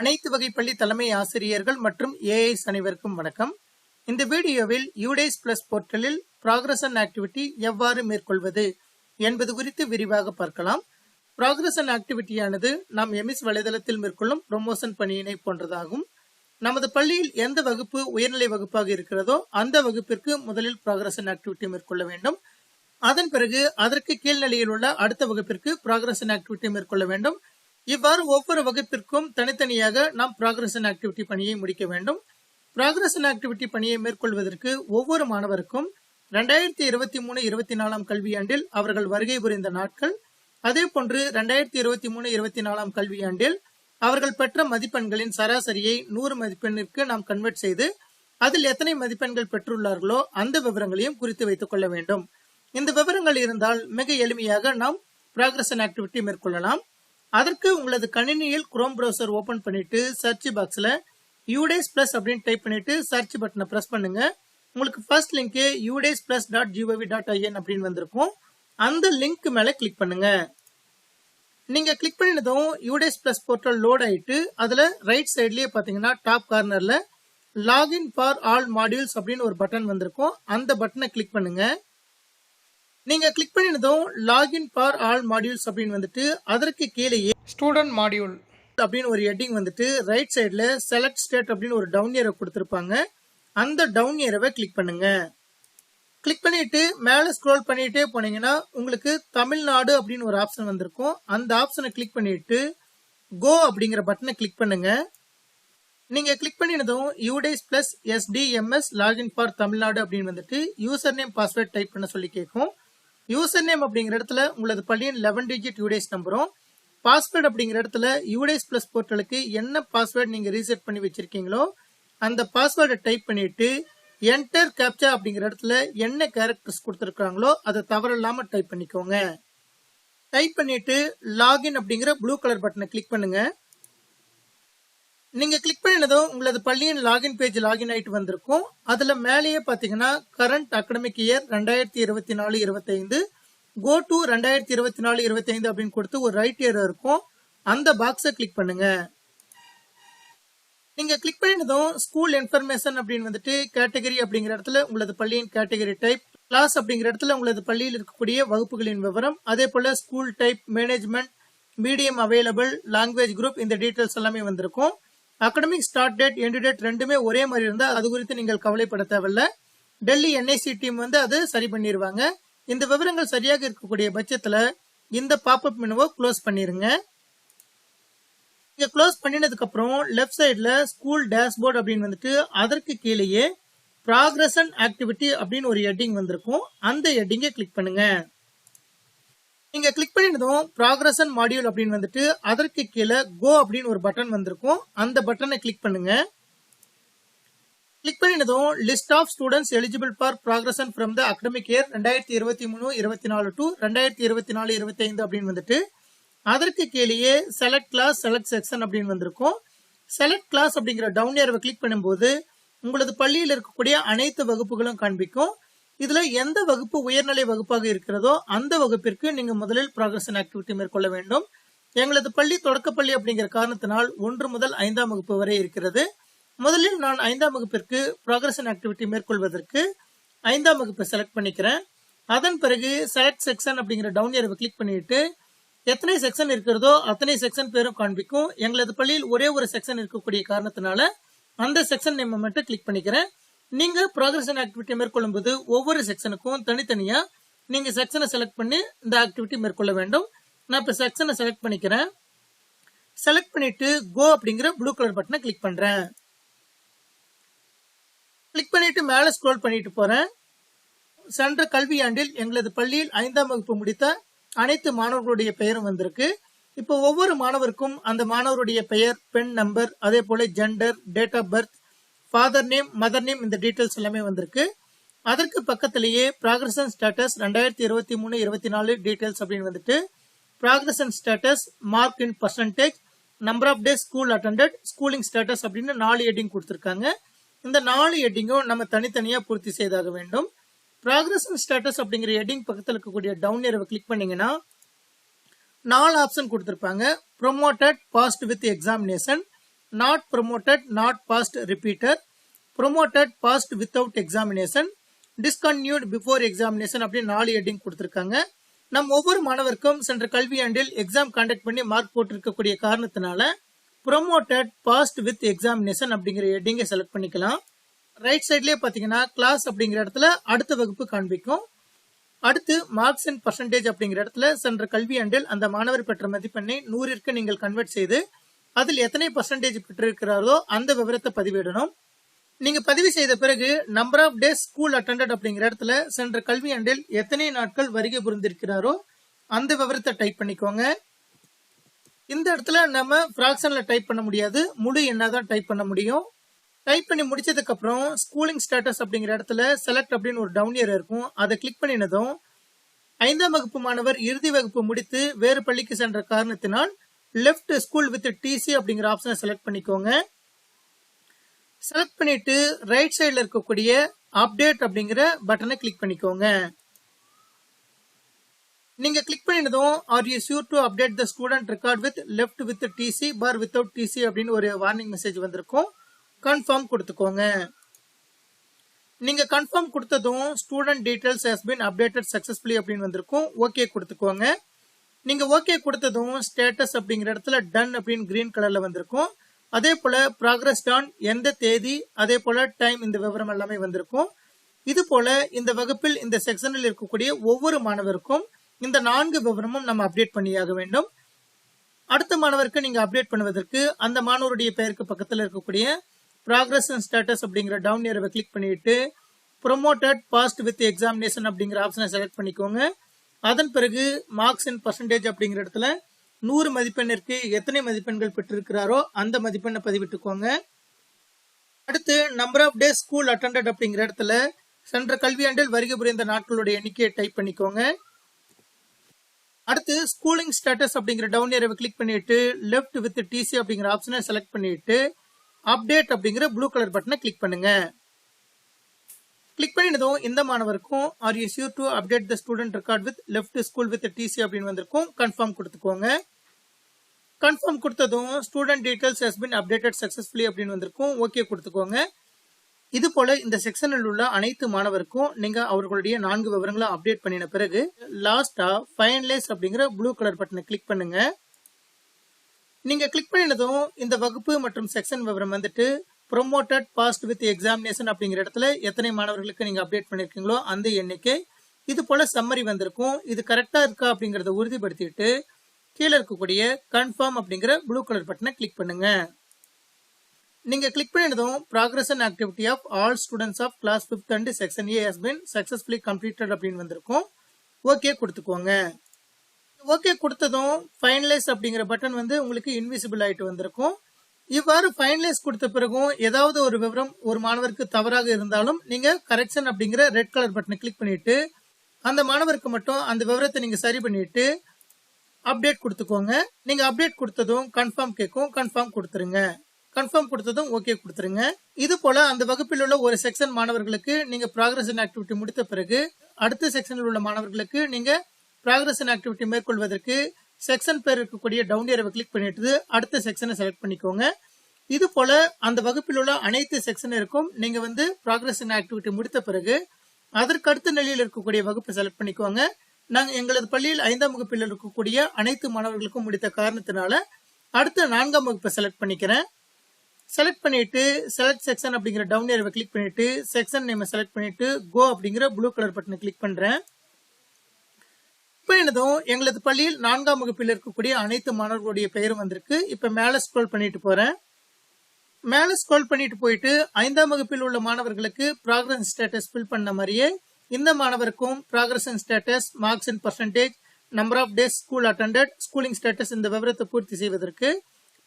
அனைத்து வகை பள்ளி தலைமை ஆசிரியர்கள் மற்றும் ஏஐஸ் அனைவருக்கும் வணக்கம். இந்த வீடியோவில் யூடேஸ் பிளஸ் போர்ட்டலில் ப்ராக்ரஷன் ஆக்டிவிட்டி எவ்வாறு மேற்கொள்வது என்பது குறித்து விரிவாக பார்க்கலாம். ப்ராக்ரஷன் ஆக்டிவிட்டியானது நாம் எமிஸ் வலைதளத்தில் மேற்கொள்ளும் ப்ரொமோஷன் பணியினை போன்றதாகும். நமது பள்ளியில் எந்த வகுப்பு உயர்நிலை வகுப்பாக இருக்கிறதோ அந்த வகுப்பிற்கு முதலில் ப்ராக்ரஷன் ஆக்டிவிட்டி மேற்கொள்ள வேண்டும். அதன் பிறகு அதற்கு கீழ்நிலையில் உள்ள அடுத்த வகுப்பிற்கு ப்ராக்ரஷன் ஆக்டிவிட்டி மேற்கொள்ள வேண்டும். இவ்வாறு ஒவ்வொரு வகுப்பிற்கும் தனித்தனியாக நாம் ப்ராக்ரஸ் அண்ட் ஆக்டிவிட்டி பணியை முடிக்க வேண்டும். ப்ராக்ரஸ் அண்ட் ஆக்டிவிட்டி பணியை மேற்கொள்வதற்கு ஒவ்வொரு மாணவருக்கும் ரெண்டாயிரத்தி இருபத்தி மூணு இருபத்தி நாலாம் கல்வியாண்டில் அவர்கள் வருகை புரிந்த நாட்கள் அதே போன்று ரெண்டாயிரத்தி இருபத்தி மூணு இருபத்தி நாலாம் கல்வியாண்டில் அவர்கள் பெற்ற மதிப்பெண்களின் சராசரியை நூறு மதிப்பெண்ணிற்கு நாம் கன்வெர்ட் செய்து அதில் எத்தனை மதிப்பெண்கள் பெற்றுள்ளார்களோ அந்த விவரங்களையும் குறித்து வைத்துக் கொள்ள வேண்டும். இந்த விவரங்கள் இருந்தால் மிக எளிமையாக நாம் ப்ராக்ரஸ் அண்ட் ஆக்டிவிட்டி மேற்கொள்ளலாம். அதற்கு உங்களது கணினியில் குரோம் ப்ரௌசர் ஓபன் பண்ணிட்டு சர்ச் பாக்ஸ்ல யூடேஸ் பிளஸ் அப்படின்னு டைப் பண்ணிட்டு சர்ச் பட்டனை பிரஸ் பண்ணுங்க. உங்களுக்கு first link UDISE plus dot GOV dot IN அப்படின்னு வந்திருக்கும். அந்த லிங்க் மேல கிளிக் பண்ணுங்க. நீங்க கிளிக் பண்ணினதும் யூடேஸ் பிளஸ் போர்ட்டல் லோட் ஆயிட்டு அதுல ரைட் சைட்லயே பாத்தீங்கன்னா டாப் கார்னர்ல லாகின் ஃபார் ஆல் மாடியூல்ஸ் அப்படின்னு ஒரு பட்டன் வந்திருக்கும். அந்த பட்டனை கிளிக் பண்ணுங்க. நீங்க கிளிக் பண்ணினதும் லாகின் ஃபார் ஆல் மாடியூல்ஸ் அப்படின்னு வந்துட்டு அதற்கு கீழேயே ஸ்டூடெண்ட் மாடியூல் அப்படின்னு ஒரு ஹெட்டிங் வந்துட்டு ரைட் சைடுல செலக்ட் ஸ்டேட் அப்படின்னு ஒரு டவுன் ஏரோ கொடுத்திருப்பாங்க. அந்த டவுன் ஏரோவை கிளிக் பண்ணுங்க. கிளிக் பண்ணிட்டு மேல ஸ்க்ரோல் பண்ணிட்டே போனீங்கன்னா உங்களுக்கு தமிழ்நாடு அப்படின்னு ஒரு ஆப்ஷன் வந்திருக்கும். அந்த ஆப்ஷனை கிளிக் பண்ணிட்டு கோ அப்படிங்கிற பட்டனை கிளிக் பண்ணுங்க. நீங்க click பண்ணினதும் UDISE plus SDMS login for Tamil Nadu அப்படின்னு வந்துட்டு யூசர் நேம் பாஸ்வேர்ட் டைப் பண்ண சொல்லி கேட்கும். யூசர் நேம் அப்படிங்கிற இடத்துல உங்களது பள்ளியின் லெவன் டிஜிட் யூடேஸ் நம்பரும் பாஸ்வேர்டு அப்படிங்கிற இடத்துல யூடேஸ் பிளஸ் போர்ட்டலுக்கு என்ன பாஸ்வேர்டு நீங்கள் ரீசெட் பண்ணி வச்சிருக்கீங்களோ அந்த பாஸ்வேர்டை டைப் பண்ணிட்டு என்டர் கேப்சா அப்படிங்கிற இடத்துல என்ன கேரக்டர்ஸ் கொடுத்துருக்காங்களோ அதை தவறில்லாமல் டைப் பண்ணிக்கோங்க. டைப் பண்ணிட்டு லாகின் அப்படிங்கிற ப்ளூ கலர் பட்டனை கிளிக் பண்ணுங்கள் நீங்க கிளிக் பண்ணினதும் உங்களது பள்ளியின் லாகின் பேஜ் லாகின் ஆயிட்டு வந்திருக்கும். அதுல மேலேயே பாத்தீங்கன்னா கரண்ட் அகடமிக் இயர் ரெண்டாயிரத்தி இருபத்தி நாலு இருபத்தைந்து கோ டு ரெண்டாயிரத்தி இருபத்தி நாலு இருபத்தைந்து அப்படின்னு கொடுத்து ஒரு ரைட் இயர் இருக்கும். அந்த பாக்ஸை கிளிக் பண்ணுங்க. நீங்க கிளிக் பண்ணினதும் ஸ்கூல் இன்ஃபர்மேஷன் அப்படின்னு வந்துட்டு கேட்டகரி அப்படிங்கிற இடத்துல உங்களது பள்ளியின் கேட்டகரி டைப் கிளாஸ் அப்படிங்கிற இடத்துல உங்களது பள்ளியில் இருக்கக்கூடிய வகுப்புகளின் விவரம் அதே போல school type management medium available language group இந்த டீட்டெயில்ஸ் எல்லாமே வந்திருக்கும். Academic start date end date ரெண்டுமே ஒரே மாதிரி இருந்தால் அது குறித்து நீங்கள் கவலைப்பட தேவையில்ல. டெல்லி என்ஐசி டீம் வந்து அது சரி பண்ணிடுவாங்க இந்த விவரங்கள் சரியாக இருக்கக்கூடிய பட்சத்தில் இந்த பாப்அப் மெனுவை க்ளோஸ் பண்ணிடுங்க இங்கே க்ளோஸ் பண்ணினதுக்கப்புறம் லெஃப்ட் சைடில் ஸ்கூல் டேஷ்போர்ட் அப்படின்னு வந்துட்டு அதற்கு கீழேயே ப்ராக்ரஷன் ஆக்டிவிட்டி அப்படின்னு ஒரு ஹெட்டிங் வந்திருக்கும். அந்த ஹெட்டிங்கை கிளிக் பண்ணுங்கள் நீங்க கிளிக் பண்ணினதும் ப்ராக்ரஷன் மாடியூல் அப்படின்னு வந்துட்டு அதற்கு கீழே கோ அப்படின்னு ஒரு பட்டன் வந்திருக்கும். அந்த பட்டனை கிளிக் பண்ணுங்க. Click பண்ணினதும் list of students eligible for progression from the academic year ரெண்டாயிரத்தி இருபத்தி மூணு இருபத்தி நாலு டு ரெண்டாயிரத்தி இருபத்தி நாலு இருபத்தி ஐந்து அப்படின்னு வந்துட்டு அதற்கு கீழேயே செலக்ட் கிளாஸ் செலக்ட் செக்ஷன் அப்படின்னு வந்திருக்கும். செலக்ட் கிளாஸ் அப்படிங்கிற டவுன் ஏர்வை கிளிக் பண்ணும்போது உங்களது பள்ளியில் இருக்கக்கூடிய அனைத்து வகுப்புகளும் காண்பிக்கும். இதுல எந்த வகுப்பு உயர்நிலை வகுப்பாக இருக்கிறதோ அந்த வகுப்பிற்கு நீங்க முதலில் ப்ராக்ரஷன் ஆக்டிவிட்டி மேற்கொள்ள வேண்டும். எங்களது பள்ளி தொடக்கப்பள்ளி அப்படிங்கிற காரணத்தினால் ஒன்று முதல் ஐந்தாம் வகுப்பு வரை இருக்கிறது. முதலில் நான் ஐந்தாம் வகுப்பிற்கு ப்ராக்ரஷன் ஆக்டிவிட்டி மேற்கொள்வதற்கு ஐந்தாம் வகுப்பை செலக்ட் பண்ணிக்கிறேன். அதன் பிறகு செலக்ட் செக்ஷன் அப்படிங்கிற டவுன் இயர்வை கிளிக் பண்ணிட்டு எத்தனை செக்ஷன் இருக்கிறதோ அத்தனை செக்ஷன் பேரும் காண்பிக்கும். எங்களது பள்ளியில் ஒரே ஒரு செக்ஷன் இருக்கக்கூடிய காரணத்தினால அந்த செக்ஷன் நேம் மட்டும் கிளிக் பண்ணிக்கிறேன். நீங்க ப்ராக்ரஷன் ஆக்டிவிட்டி மேற்கொள்ளும் போது ஒவ்வொரு செக்ஷனுக்கும் தனித்தனியா நீங்க செக்ஷனை செலக்ட் பண்ணி இந்த ஆக்டிவிட்டி மேற்கொள்ள வேண்டும். நான் இப்ப செக்ஷனை செலக்ட் பண்ணிக்கிறேன். செலக்ட் பண்ணிட்டு கோ அப்படிங்கிற ப்ளூ கலர் பட்டனை கிளிக் பண்றேன். கிளிக் பண்ணிட்டு மேல ஸ்க்ரோல் பண்ணிட்டு போறேன். சென்ற கல்வியாண்டில் எங்களது பள்ளியில் ஐந்தாம் வகுப்பு முடித்த அனைத்து மாணவர்களுடைய பெயரும் வந்திருக்கு. இப்போ ஒவ்வொரு மாணவருக்கும் அந்த மாணவருடைய பெயர் பெண் நம்பர் அதே போல gender date of birth father name mother name இந்த டீட்டெயில்ஸ் எல்லாமே வந்திருக்கு. அதற்கு பக்கத்திலேயே ப்ராக்ரஷன் ஸ்டேட்டஸ் ரெண்டாயிரத்தி இருபத்தி மூணு இருபத்தி நாலு டீட்டெயில்ஸ் அப்படின்னு வந்துட்டு progression status mark in percentage number of days school attended schooling status அப்படின்னு நாலு ஹெட்டிங் கொடுத்துருக்காங்க. இந்த நாலு ஹெட்டிங்கும் நம்ம தனித்தனியாக பூர்த்தி செய்தாக வேண்டும். ப்ராக்ரஷன் ஸ்டேட்டஸ் அப்படிங்கிற ஹெட்டிங் பக்கத்தில் இருக்கக்கூடிய டவுன் ஏரவை கிளிக் பண்ணீங்கன்னா நாலு ஆப்ஷன் கொடுத்துருப்பாங்க. Promoted passed with examination not promoted not passed repeater promoted, passed without examination discontinued before examination அப்படின்னு நாலு ஹெட்டிங் கொடுத்துருக்காங்க. நம் ஒவ்வொரு மாணவருக்கும் சென்ற கல்வியாண்டில் எக்ஸாம் கண்டக்ட் பண்ணி மார்க் போட்டிருக்கக்கூடிய காரணத்தினால ப்ரொமோட்டட் பாஸ்ட் வித் எக்ஸாமினேஷன் அப்படிங்கிற ஹெட்டிங்கை செலக்ட் பண்ணிக்கலாம். ரைட் சைட்லயே பாத்தீங்கன்னா கிளாஸ் அப்படிங்கிற இடத்துல அடுத்த வகுப்பு காண்பிக்கும். அடுத்து மார்க்ஸ் அண்ட் பர்சன்டேஜ் அப்படிங்கிற இடத்துல சென்ற கல்வியாண்டில் அந்த மாணவர் பெற்ற மதிப்பெண்ணை நூறிற்கு நீங்கள் கன்வெர்ட் செய்து அதில் எத்தனை பர்சன்டேஜ் பெற்றிருக்கிறாரோ அந்த விவரத்தை பதிவிடணும். நீங்க பதிவு செய்த பிறகு number of days school attended அப்படிங்கிற இடத்துல சென்ற கல்வியாண்டில் எத்தனை நாட்கள் வருகை புரிந்திருக்கிறாரோ அந்த விவரத்தை டைப் பண்ணிக்கோங்க. இந்த இடத்துல நம்ம ஃபிராக்ஷன்ல டைப் பண்ண முடியாது. முழு எண்ணா தான் டைப் பண்ண முடியும். டைப் பண்ணி முடிச்சதுக்கு அப்புறம் ஸ்கூலிங் ஸ்டேட்டஸ் அப்படிங்கிற இடத்துல செலக்ட் அப்படின்னு ஒரு டவுன் இயர் இருக்கும். அதை கிளிக் பண்ணினதும் ஐந்தாம் வகுப்பு மாணவர் இறுதி வகுப்பு முடித்து வேறு பள்ளிக்கு சென்ற காரணத்தினால் லெஃப்ட் ஸ்கூல் வித் டிசி அப்படிங்கிற ஆப்ஷனை செலக்ட் பண்ணிக்கோங்க. செலக்ட் பண்ணிட்டு ரைட் சைடில் இருக்கக்கூடிய அப்டேட் அப்படிங்கிற பட்டனை கிளிக் பண்ணிக்கோங்க. நீங்க click பண்ணினதும் are you sure to update the student record with left with TC for without TC அப்படின்னு ஒரு வார்னிங் மெசேஜ் வந்திருக்கும். கன்ஃபார்ம் கொடுத்துக்கோங்க. நீங்க கன்ஃபார்ம் கொடுத்ததும் student details has been updated successfully அப்படின்னு வந்திருக்கும். ஓகே கொடுத்துக்கோங்க. நீங்க ஓகே கொடுத்ததும் ஸ்டேட்டஸ் அப்படிங்கிற இடத்துல டன் அப்படின்னு கிரீன் கலர்ல வந்திருக்கும். அதே போல ப்ராக்ரஸ் டான் எந்த தேதி அதே போல டைம் இந்த விவரம் எல்லாமே வந்திருக்கும். இது போல இந்த வகுப்பில் இந்த செக்ஷனில் இருக்கக்கூடிய ஒவ்வொரு மாணவருக்கும் இந்த நான்கு விவரமும் நம்ம அப்டேட் பண்ணியாக வேண்டும். அடுத்த மாணவருக்கு நீங்க அப்டேட் பண்ணுவதற்கு அந்த மாணவருடைய பெயருக்கு பக்கத்தில் இருக்கக்கூடிய ப்ராக்ரஸ் அண்ட் ஸ்டேட்டஸ் அப்படிங்கிற டவுன் ஏரவை கிளிக் பண்ணிட்டு ப்ரொமோட்டட் பாஸ்ட் வித் எக்ஸாமினேஷன் அப்படிங்கிற ஆப்ஷனை செலக்ட் பண்ணிக்கோங்க. அதன் பிறகு மார்க்ஸ் இன் பர்சன்டேஜ் அப்படிங்கிற இடத்துல நூறு மதிப்பெண்ணிற்கு எத்தனை மதிப்பெண்கள் பெற்றிருக்கிறாரோ அந்த மதிப்பெண்ணை பதிவிட்டுக்கோங்க. அடுத்து number of days school attended அப்படிங்கிற இடத்துல சென்ற கல்வியாண்டில் வருகை புரிந்த நாட்களுடைய எண்ணிக்கையை டைப் பண்ணிக்கோங்க. அடுத்து ஸ்கூலிங் ஸ்டேட்டஸ் அப்படிங்கிற டவுன் ஏரியாவை கிளிக் பண்ணிட்டு லெஃப்ட் வித் டிசி அப்படிங்கிற ஆப்ஷனை செலக்ட் பண்ணிட்டு அப்டேட் அப்படிங்கிற ப்ளூ கலர் பட்டனை கிளிக் பண்ணுங்க. கிளிக் பண்ணினதும் இந்த மாணவருக்கும் are you sure to update the student record with left school with TC அப்படின்னு வந்திருக்கும். கன்ஃபார்ம் கொடுத்துக்கோங்க. கன்ஃபார்ம் கொடுத்ததும் student details has been updated successfully அப்படின்னு வந்திருக்கும். ஓகே கொடுத்துக்கோங்க. இது போல இந்த செக்ஷனில் உள்ள அனைத்து மாணவருக்கும் நீங்க அவர்களுடைய நான்கு விவரங்களை அப்டேட் பண்ணின பிறகு லாஸ்டா ஃபைனலைஸ் அப்படிங்கிற ப்ளூ கலர் பட்டனை கிளிக் பண்ணுங்க. நீங்க கிளிக் பண்ணினதும் இந்த வகுப்பு மற்றும் செக்ஷன் விவரம் வந்துட்டு ப்ரொமோட்டட் பாஸ்ட் வித் எக்ஸாமினேஷன் அப்படிங்கிற இடத்துல எத்தனை மாணவர்களுக்கு நீங்கள் அப்டேட் பண்ணியிருக்கீங்களோ அந்த எண்ணிக்கை இது போல சம்மரி வந்திருக்கும். இது கரெக்டாக இருக்கா அப்படிங்கிறத உறுதிப்படுத்திட்டு கீழே இருக்கக்கூடிய கன்ஃபார்ம் அப்படிங்கிற ப்ளூ கலர் பட்டனை கிளிக் பண்ணுங்க. நீங்கள் click பண்ணினதும் progress and activity of all students of class fifth and section A has been successfully completed அப்படின்னு வந்திருக்கும். ஓகே கொடுத்துக்கோங்க. ஓகே கொடுத்ததும் ஃபைனலைஸ் அப்படிங்கிற பட்டன் வந்து உங்களுக்கு இன்விசிபிள் ஆகிட்டு வந்திருக்கும். இவ்வாறு ஃபைனலைஸ் கொடுத்த பிறகும் ஏதாவது ஒரு விவரம் ஒரு மாணவருக்கு தவறாக இருந்தாலும் நீங்க கரெக்ஷன் அப்படிங்கிற ரெட் கலர் பட்டனை கிளிக் பண்ணிட்டு அந்த மாணவருக்கு மட்டும் அந்த விவரத்தை நீங்க சரி பண்ணிட்டு அப்டேட் கொடுத்துக்கோங்க. நீங்க அப்டேட் கொடுத்ததும் கன்ஃபார்ம் கேட்கும் கன்ஃபார்ம் கொடுத்துருங்க. கன்ஃபார்ம் கொடுத்ததும் ஓகே கொடுத்துருங்க. இது போல அந்த வகுப்பில் உள்ள ஒரு செக்ஷன் மாணவர்களுக்கு நீங்க ப்ராக்ரஸ் ஆக்டிவிட்டி முடித்த பிறகு அடுத்த செக்ஷனில் உள்ள மாணவர்களுக்கு நீங்க ப்ராக்ரஸ் ஆக்டிவிட்டி மேற்கொள்வதற்கு செக்ஷன் பேர் இருக்கக்கூடிய டவுன் ஏரவை கிளிக் பண்ணிட்டு அடுத்த செக்ஷனை செலக்ட் பண்ணிக்கோங்க. இது போல அந்த வகுப்பில் உள்ள அனைத்து செக்ஷனருக்கும் நீங்க வந்து ப்ராக்ரஸ் ஆக்டிவிட்டி முடித்த பிறகு அதற்கு அடுத்த நிலையில் இருக்கக்கூடிய வகுப்பை செலக்ட் பண்ணிக்கோங்க. நாங்க எங்களது பள்ளியில் ஐந்தாம் வகுப்பில் இருக்கக்கூடிய அனைத்து மாணவர்களுக்கும் முடித்த காரணத்தினால அடுத்த நான்காம் வகுப்பை செலக்ட் பண்ணிக்கிறேன். செலக்ட் பண்ணிட்டு செலக்ட் செக்ஷன் அப்படிங்கிற டவுன் ஏரவை கிளிக் பண்ணிட்டு செக்ஷன் நேம் செலக்ட் பண்ணிட்டு கோ அப்படிங்கிற ப்ளூ கலர் பட்டனை கிளிக் பண்றேன். இப்ப என்னதும் எங்களது பள்ளியில் நான்காம் வகுப்பில் இருக்கக்கூடிய அனைத்து மாணவர்களுடைய பெயரும் வந்திருக்கு. இப்ப மேல ஸ்க்ரோல் பண்ணிட்டு போறேன். மேல ஸ்க்ரோல் பண்ணிட்டு போயிட்டு ஐந்தாம் வகுப்பில் உள்ள மாணவர்களுக்கு ப்ராக்ரஸ் ஸ்டேட்டஸ் ஃபில் பண்ண மாதிரியே இந்த மாணவருக்கும் progress status marks and percentage number of days school attended schooling status இந்த விவரத்தை பூர்த்தி செய்வதற்கு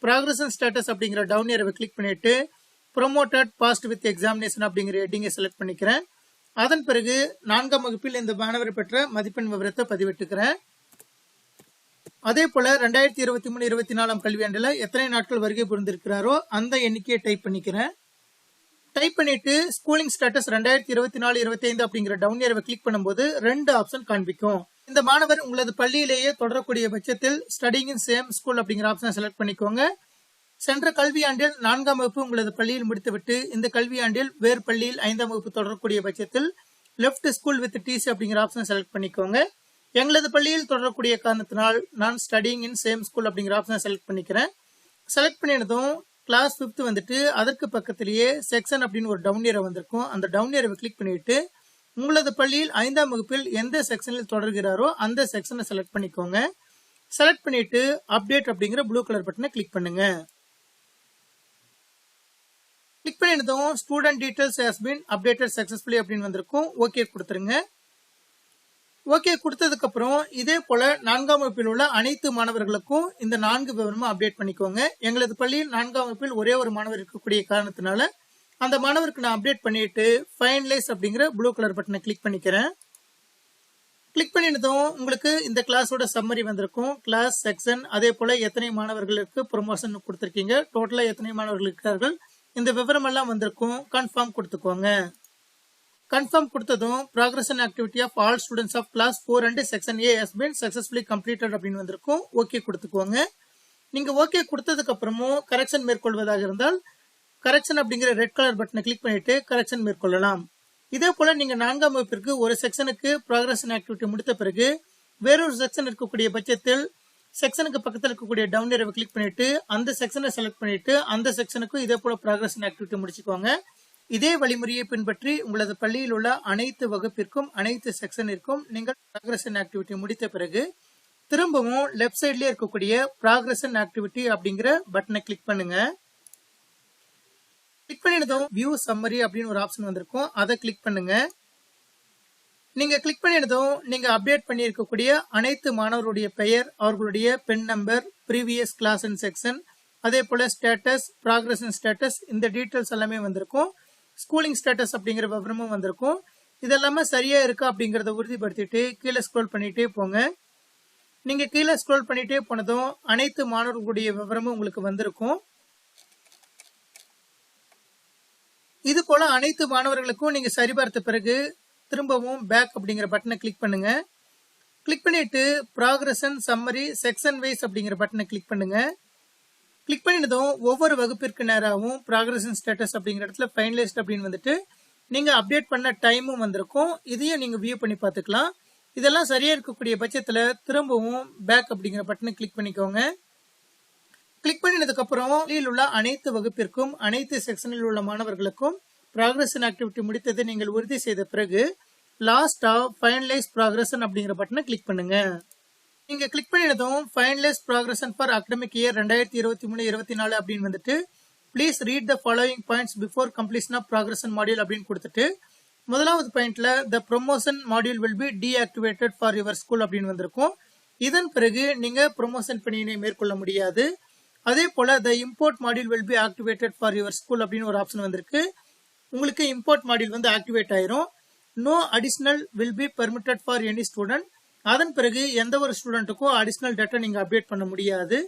ப்ராக்ரஸ் ஸ்டேட்டஸ் அப்படிங்கிற டவுன் ஏரவை கிளிக் பண்ணிட்டு ப்ரொமோட்டட் பாஸ்ட் வித் எக்ஸாமினேஷன் அப்படிங்கிற ஹெட்டிங்கை செலக்ட் பண்ணிக்கிறேன். அதன் பிறகு நான்காம் வகுப்பில் இந்த மாணவர் பெற்ற மதிப்பெண் விவரத்தை பதிவிட்டுக்கிறேன். அதே போல ரெண்டாயிரத்தி இருபத்தி மூணு இருபத்தி நாலாம் கல்வியாண்டுல எத்தனை நாட்கள் வருகை புரிந்திருக்கிறாரோ அந்த எண்ணிக்கையை டைப் பண்ணிக்கிறேன். டைப் பண்ணிட்டு ஸ்கூலிங் ஸ்டேட்டஸ் ரெண்டாயிரத்தி இருபத்தி நாலு இருபத்தி ஐந்து அப்படிங்கிற டவுன் ஏரவை கிளிக் பண்ணும்போது ரெண்டு ஆப்ஷன் காண்பிக்கும். இந்த மாணவர் உங்களது பள்ளியிலேயே தொடரக்கூடிய பட்சத்தில் ஸ்டடிங் இன் சேம் ஸ்கூல் அப்படிங்கிற ஆப்ஷனை செலக்ட் பண்ணிக்கோங்க. சென்ற கல்வியாண்டில் நான்காம் வகுப்பு உங்களது பள்ளியில் முடித்துவிட்டு இந்த கல்வியாண்டில் வேறு பள்ளியில் ஐந்தாம் வகுப்பு தொடரக்கூடிய பட்சத்தில் லெஃப்ட் ஸ்கூல் வித் டிசி அப்படிங்கிற ஆப்ஷன் செலக்ட் பண்ணிக்கோங்க. எங்களது பள்ளியில் தொடரக்கூடிய காரணத்தினால் நான் ஸ்டடிங் இன் சேம் ஸ்கூல் அப்படிங்கிற ஆப்ஷனை செலக்ட் பண்ணிக்கிறேன். செலக்ட் பண்ணினதும் கிளாஸ் ஃபிஃப்த் வந்துட்டு அதற்கு பக்கத்திலேயே செக்ஷன் அப்படின்னு ஒரு டவுன் இயரை வந்திருக்கும். அந்த டவுன் இயரை கிளிக் பண்ணிட்டு உங்களது பள்ளியில் ஐந்தாம் வகுப்பில் எந்த செக்ஷனில் தொடர்கிறாரோ அந்த செக்ஷனை செலக்ட் பண்ணிக்கோங்க. செலக்ட் பண்ணிட்டு அப்டேட் அப்படிங்கிற ப்ளூ கலர் பட்டனை கிளிக் பண்ணுங்க. Click பண்ணினதும் student details has been updated successfully அப்படின்னு வந்திருக்கும். ஓகே கொடுத்துருங்க. ஓகே கொடுத்ததுக்கப்புறம் இதே போல நான்காம் வகுப்பில் உள்ள அனைத்து மாணவர்களுக்கும் இந்த நான்கு விவரமும் அப்டேட் பண்ணிக்கோங்க. எங்களது பள்ளியில் நான்காம் வகுப்பில் ஒரே ஒரு மாணவர் இருக்கக்கூடிய காரணத்தினால அந்த மாணவருக்கு நான் அப்டேட் பண்ணிட்டு ஃபைனலைஸ் அப்படிங்கிற ப்ளூ கலர் பட்டனை கிளிக் பண்ணிக்கிறேன். கிளிக் பண்ணினதும் உங்களுக்கு இந்த கிளாஸோட சம்மரி வந்திருக்கும். கிளாஸ் செக்ஷன் அதே போல எத்தனை மாணவர்களுக்கு ப்ரொமோஷன் கொடுத்துருக்கீங்க? டோட்டலாக எத்தனை மாணவர்கள் இருக்கிறார்கள் இந்த விவரம் எல்லாம் வந்திருக்கும் கன்ஃபார்ம் கொடுத்துக்கோங்க. கன்ஃபார்ம் கொடுத்ததும் progression activity of all students of class four and section A has been successfully completed அப்படின்னு வந்திருக்கும். ஓகே கொடுத்துக்கோங்க. நீங்கள் ஓகே கொடுத்ததுக்கு அப்புறமும் கரெக்ஷன் மேற்கொள்வதாக இருந்தால் கரெக்ஷன் அப்படிங்கிற ரெட் கலர் பட்டனை கிளிக் பண்ணிட்டு கரெக்ஷன் மேற்கொள்ளலாம். இதே போல நீங்க நான்காம் வகுப்பிற்கு ஒரு செக்ஷனுக்கு ப்ராக்ரஷன் ஆக்டிவிட்டி முடித்த பிறகு வேறொரு செக்ஷன் இருக்கக்கூடிய பட்சத்தில் செக்ஷனுக்கு பக்கத்தில் இருக்கக்கூடிய டவுன் ஏரவை கிளிக் பண்ணிட்டு அந்த செக்ஷனை செலக்ட் பண்ணிட்டு அந்த செக்ஷனுக்கும் இதே போல ப்ராக்ரஸ் ஆக்டிவிட்டி முடிச்சுக்கோங்க. இதே வழிமுறையை பின்பற்றி உங்களது பள்ளியில் உள்ள அனைத்து வகுப்பிற்கும் அனைத்து செக்ஷனிற்கும் நீங்கள் ப்ராக்ரஸ் ஆக்டிவிட்டி முடித்த பிறகு திரும்பவும் லெஃப்ட் சைட்லயே இருக்கக்கூடிய ப்ராக்ரஸ் ஆக்டிவிட்டி அப்படிங்கிற பட்டனை கிளிக் பண்ணுங்க. கிளிக் பண்ணினதும் வியூ சம்மரி அப்படின்னு ஒரு ஆப்ஷன் வந்திருக்கும். அதை கிளிக் பண்ணுங்க. நீங்க கிளிக் பண்ணினதும் நீங்க அப்டேட் பண்ணியிருக்கக்கூடிய அனைத்து மாணவருடைய பெயர் அவர்களுடைய PEN number previous class and section அதே போல ஸ்டேட்டஸ் ப்ராக்ரஷன் ஸ்டேட்டஸ் இந்த டீட்டெயில்ஸ் எல்லாமே வந்திருக்கும். ஸ்கூலிங் ஸ்டேட்டஸ் அப்படிங்கிற விவரமும் வந்திருக்கும். இதெல்லாமே சரியா இருக்கா அப்படிங்கறத உறுதிப்படுத்திட்டு கீழே ஸ்க்ரோல் பண்ணிட்டே போங்க. நீங்க கீழே ஸ்க்ரோல் பண்ணிட்டே போனதும் அனைத்து மாணவர்களுடைய விவரமும் உங்களுக்கு வந்திருக்கும். இது போல அனைத்து மாணவர்களுக்கும் நீங்க சரிபார்த்த பிறகு திரும்பவும் பேக் அப்படிங்கிற பட்டனை கிளிக் பண்ணுங்க. கிளிக் பண்ணிட்டு ப்ராக்ரஷன் சம்மரி செக்ஷன் வைஸ் அப்படிங்கிற பட்டனை கிளிக் பண்ணுங்க. கிளிக் பண்ணினதும் ஒவ்வொரு வகுப்பிற்கு நேராகவும் ப்ராக்ரஷன் ஸ்டேட்டஸ் அப்படிங்கிற இடத்துல ஃபைனலிஸ்ட் அப்படின்னு வந்துட்டு நீங்கள் அப்டேட் பண்ண டைமும் வந்திருக்கும். இதையும் நீங்கள் வியூ பண்ணி பார்த்துக்கலாம். இதெல்லாம் சரியாக இருக்கக்கூடிய பட்சத்தில் திரும்பவும் பேக் அப்படிங்கிற பட்டனை கிளிக் பண்ணிக்கோங்க. கிளிக் பண்ணினதுக்கப்புறம் உள்ள அனைத்து வகுப்பிற்கும் அனைத்து செக்ஷனில் உள்ள மாணவர்களுக்கும் ப்ராக்ரஷன் ஆக்டிவிட்டி முடித்ததை நீங்கள் உறுதி செய்த பிறகு லாஸ்டா ஃபைனலைஸ் ப்ராக்ரஷன் அப்படிங்கிற பட்டனை கிளிக் பண்ணுங்க. நீங்க click பண்ணினதும் finalise progression for academic year ரெண்டாயிரத்தி இருபத்தி மூணு இருபத்தி நாலு அப்படின்னு வந்துட்டு please read the following points before completion of progression module அப்படின்னு கொடுத்துட்டு முதலாவது பாயிண்ட்ல the promotion module will be deactivated for your school அப்படின்னு வந்திருக்கும். இதன் பிறகு நீங்க ப்ரொமோஷன் பணியினை மேற்கொள்ள முடியாது. அதே போல the import module will be activated for your school அப்படின்னு ஒரு ஆப்ஷன் வந்திருக்கு. உங்களுக்கு இம்போர்ட் மாடியூல் வந்து ஆக்டிவேட் ஆயிரும். No additional will be permitted for any student அதன் பிறகு எந்த ஒரு ஸ்டூடெண்ட்டுக்கும் அடிஷனல் டேட்டா நீங்க அப்டேட் பண்ண முடியாது.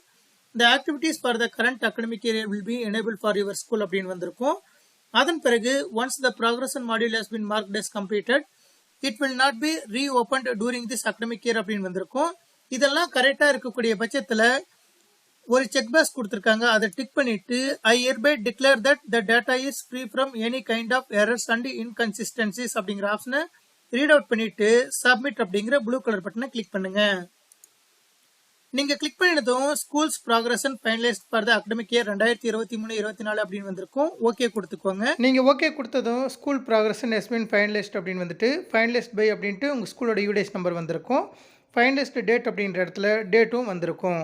இந்த activities for the current academic year will be enable for your school அப்படின்னு வந்திருக்கும். அதன் பிறகு once the progression module has been marked as completed it will not be reopen during this academic year அப்படின்னு வந்திருக்கும். இதெல்லாம் கரெக்டா இருக்கக்கூடிய பட்சத்துல ஒரு செக் பாக்ஸ் கொடுத்துருக்காங்க. அதை டிக் பண்ணிட்டு I hereby declare that the data is free from any kind of errors and inconsistencies அப்படிங்கிற ஆப்ஷனை ரீட் அவுட் பண்ணிட்டு சப்மிட் அப்படிங்கிற ப்ளூ கலர் பட்டனை கிளிக் பண்ணுங்க. நீங்க click பண்ணினதும் schools progression finalised for the academic year ரெண்டாயிரத்தி இருபத்தி மூணு இருபத்தி நாலு அப்படின்னு வந்திருக்கும். ஓகே கொடுத்துக்கோங்க. நீங்க ஓகே கொடுத்ததும் ஸ்கூல் ப்ராக்ரஷன் எஸ்பின் ஃபைனலிஸ்ட் அப்படின்னு வந்துட்டு ஃபைனலிஸ்ட் பை அப்படின்ட்டு உங்க ஸ்கூலோட யூடேஸ் நம்பர் வந்திருக்கும். ஃபைனலிஸ்ட் டேட் அப்படின்ற இடத்துல டேட்டும் வந்திருக்கும்.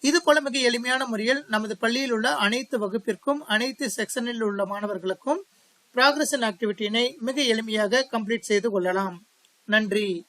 இது போல மிக எளிமையான முறையில் நமது பள்ளியில் உள்ள அனைத்து வகுப்பிற்கும் அனைத்து செக்ஷனில் உள்ள மாணவர்களுக்கும் ப்ராக்ரஷன் ஆக்டிவிட்டியினை மிக எளிமையாக கம்ப்ளீட் செய்து கொள்ளலாம். நன்றி.